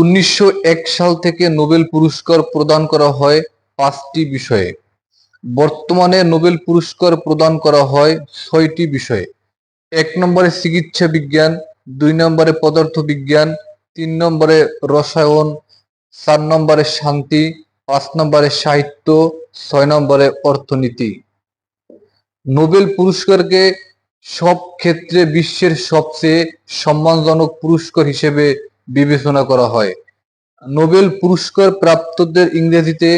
উনিশশো এক সাল থেকে নোবেল পুরস্কার প্রদান করা হয় পাঁচটি বিষয়ে। বর্তমানে নোবেল পুরস্কার প্রদান করা হয় ছয়টি বিষয়ে। এক নম্বরে চিকিৎসা বিজ্ঞান, দুই নম্বরে পদার্থ বিজ্ঞান তিন নম্বরে রসায়ন, চার নম্বরে শান্তি, পাঁচ নম্বরে সাহিত্য, ছয় নম্বরে অর্থনীতি। নোবেল পুরস্কারকে সব ক্ষেত্রে বিশ্বের সবচেয়ে সম্মানজনক পুরস্কার হিসেবে বিবেচনা করা হয়। নোবেল পুরস্কার প্রাপ্তদের ইংরেজিতে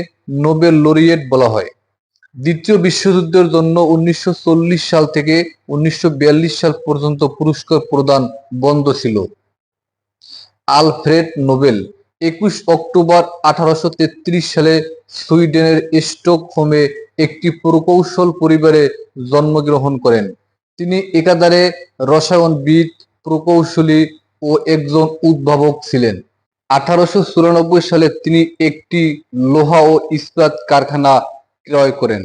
নোবেল লরিয়েট বলা হয়। দ্বিতীয় বিশ্বযুদ্ধের জন্য উনিশশো চল্লিশ সাল থেকে উনিশশো সাল পর্যন্ত পুরস্কার প্রদান বন্ধ ছিল। আলফ্রেড নোবেল একুশ অক্টোবর আঠারোশো তেত্রিশ সালে সুইডেনের স্টকহোমে একটি প্রকৌশল পরিবারে জন্মগ্রহণ করেন। তিনি একাধারে রসায়নবিদ, প্রকৌশলী ও একজন উদ্ভাবক ছিলেন। আঠারোশো চুরানব্বই সালে তিনি একটি লোহা ও ইস্পাত কারখানা ক্রয় করেন,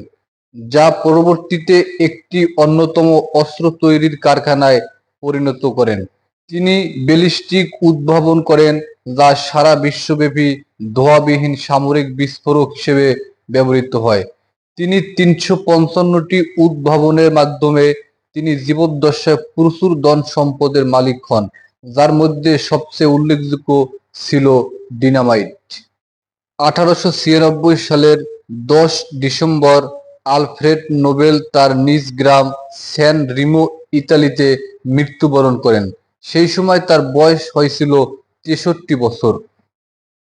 যা পরবর্তীতে একটি অন্যতম অস্ত্র তৈরির কারখানায় পরিণত করেন। তিনি বেলিস্টিক উদ্ভাবন করেন, যা সারা বিশ্বব্যাপী ধোঁয়াবিহীন সামরিক বিস্ফোরক হিসেবে ব্যবহৃত হয়। তিনি তিনশো পঞ্চান্নটি উদ্ভাবনের মাধ্যমে তিনি জীবদ্দশায় প্রচুর ধন সম্পদের মালিক হন। যার মধ্যে সবচেয়ে উল্লেখযোগ্য ছিল ডিনামাইট। আঠারোশো ছিয়ানব্বই সালের দশ ডিসেম্বর আলফ্রেড নোবেল তার নিজ গ্রাম স্যান রিমো, ইতালিতে মৃত্যুবরণ করেন। সেই সময় তার বয়স হয়েছিল তেষট্টি বছর।